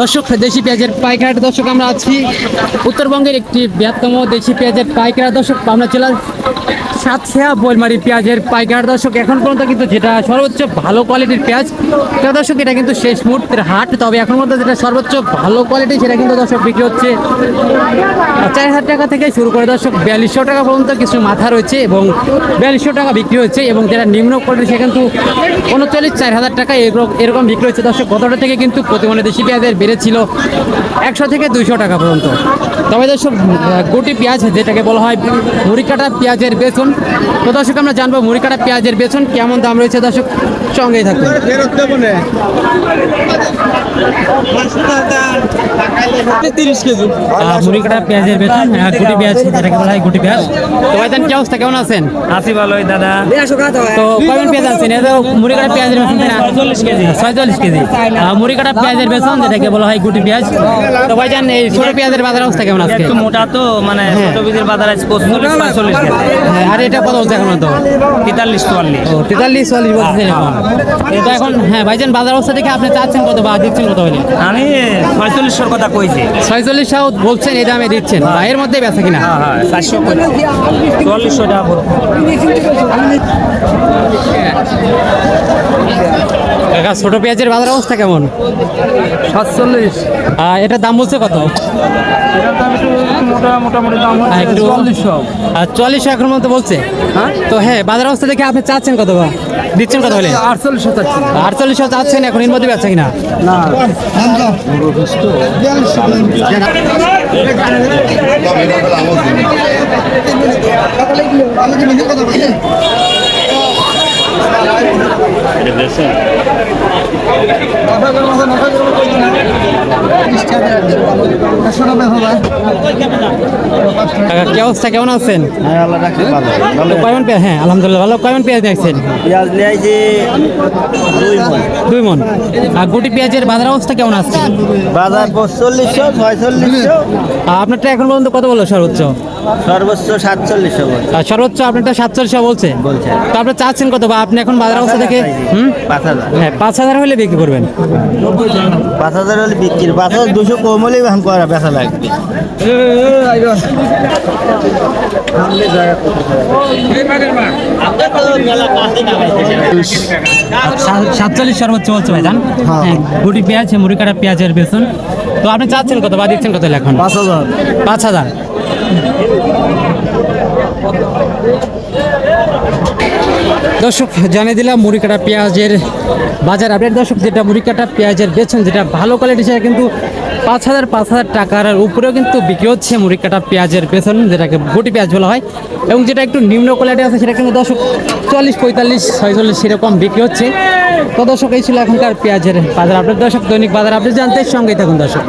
দর্শক, দেশি পেঁয়াজের পাইকার দর্শক, আমরা আছি। উত্তরবঙ্গের একটি বৃহত্তম দেশি পেঁয়াজের পাইকার দর্শক, আমরা জেলার সাতশিয়া বৈলমারি পেঁয়াজের পাইকার দর্শক, এখন পর্যন্ত কিন্তু যেটা সর্বোচ্চ ভালো কোয়ালিটির পেঁয়াজ, তো দর্শক, এটা কিন্তু শেষ মুহূর্তের হাট। তবে এখন পর্যন্ত যেটা সর্বোচ্চ ভালো কোয়ালিটি, সেটা কিন্তু দর্শক বিক্রি হচ্ছে চার হাজার টাকা থেকে শুরু করে দর্শক বিয়াল্লিশশো টাকা পর্যন্ত কিছু মাথা রয়েছে এবং বিয়াল্লিশশো টাকা বিক্রি হচ্ছে এবং যেটা নিম্ন কোয়ালিটি সে কিন্তু উনচল্লিশ, চার হাজার টাকা এরকম- এরকম বিক্রি হচ্ছে। দর্শক, গতটা থেকে কিন্তু প্রতিমনে দেশি পেঁয়াজের বেড়েছিল একশো থেকে দুইশো টাকা পর্যন্ত। তবে দর্শক গুটি পেঁয়াজ, যেটাকে বলা হয় মুড়ি কাটা পেঁয়াজের বেতন তো দর্শক আমরা জানব মুড়ি কাটা পেঁয়াজের বেতন কেমন দাম রয়েছে? দর্শক সঙ্গেই থাকবে তিরিশ কেজি। মুড়ি কাটা পেঁয়াজের বেতন গুটি পেঁয়াজ যেটাকে বলা হয় গুটি পেঁয়াজ। তো ভাইজান কি অবস্থা? কেমন আছেন? আছি ভালোই দাদা। তো কয়জন পেঁয়াজ আনছেন? এটা মুড়ি কাটা পেঁয়াজের বেতন তাই কেজি। ছয়চল্লিশ কেজি। মুড়ি কাটা পেঁয়াজের বেতন যেটাকে বলা হয় গুটি পেঁয়াজ। তো ভাইজান এই ছোট পেঁয়াজের বাজার অবস্থা কেমন আজকে? একটু মোটা তো মানে ছোট বীজের বাজার আছে পঁচল্লিশ পঁয়তাল্লিশ কেজি। হ্যাঁ, আর এটা কত এখন তো? তেতাল্লিশ চুয়াল্লিশ। ও তেতাল্লিশ চল্লিশ বলছেন এখন হ্যাঁ ভাইজান বাজার অবস্থা দেখে আপনি চাচ্ছেন কত বা দিচ্ছেন কত হলে? আমি কথা কইছি ছয়চল্লিশ টাকা বলছেন এই দামে দিচ্ছেন। এর মধ্যে বেচা কিনা? হ্যাঁ হ্যাঁ চারশো চল্লিশশো টাকা কাকা ছোট পেঁয়াজের বাজার অবস্থা কেমন? সাতচল্লিশ। এটার দাম বলছে কত? মোটা মোটামুটি দাম আর একটু চল্লিশশো। আর এখন মতো বলছে? হ্যাঁ? তো হ্যাঁ বাজার অবস্থা দেখে আপনি চাচ্ছেন কত বা? দিচ্ছেন কত হলে? আটচল্লিশশো চাচ্ছি। আটচল্লিশ চাচ্ছেন এখন এর মধ্যে বেচা কিনা? না। কি অবস্থা? কেমন আছেন? কয়মন পেঁয়াজ? হ্যাঁ আলহামদুলিল্লাহ ভালো। কয়মন পেঁয়াজ দেখছেন পেঁয়াজ নিয়ে দুই মন। আর গুটি পেঁয়াজের বাজার অবস্থা কেমন আছে? বাজার চল্লিশশো ছয়চল্লিশশো। আপনারটা এখন পর্যন্ত কত বলল সর্বোচ্চ? সর্বোচ্চ সাতচল্লিশশো আর সর্বোচ্চ আপনারটা সাতচল্লিশ বলছে? বলছে। তো আপনি চাচ্ছেন কত বা আপনি এখন বাজার অবস্থা দেখে? হুম? পাঁচ হাজার। হ্যাঁ পাঁচ হাজার হলে বিক্রি করবেন। পাঁচ হাজার হলে বিক্রি পাঁচ হাজার দুশো কম হলেই এখন করা বেচা লাগবে সাতচল্লিশ সর্বোচ্চ বলছে ভাই জান হ্যাঁ গুটি পেঁয়াজ মুড়ি কাটা পেঁয়াজের বেসন। তো আপনি চাচ্ছেন কত বা দিচ্ছেন কত এখন? পাঁচ হাজার। পাঁচ হাজার। দর্শক, জানিয়ে দিলাম মুড়ি কাটা পেঁয়াজের বাজার আপডেট দর্শক, যেটা মুড়ি কাটা পেঁয়াজের বেচন, যেটা ভালো কোয়ালিটি সেটা কিন্তু পাঁচ হাজার পাঁচ হাজার টাকার উপরেও কিন্তু বিক্রি হচ্ছে মুড়ি কাটা পেঁয়াজের বেসন যেটাকে গুটি পেঁয়াজ বলা হয়। এবং যেটা একটু নিম্ন কোয়ালিটি আছে, সেটা কিন্তু দর্শক চল্লিশ, পঁয়তাল্লিশ, ছয়চল্লিশ সেরকম বিক্রি হচ্ছে। তো দর্শক, এই ছিল এখনকার পেঁয়াজের বাজার আপডেট দর্শক, দৈনিক বাজার আপডেট জানতে সঙ্গেই থাকুন দর্শক।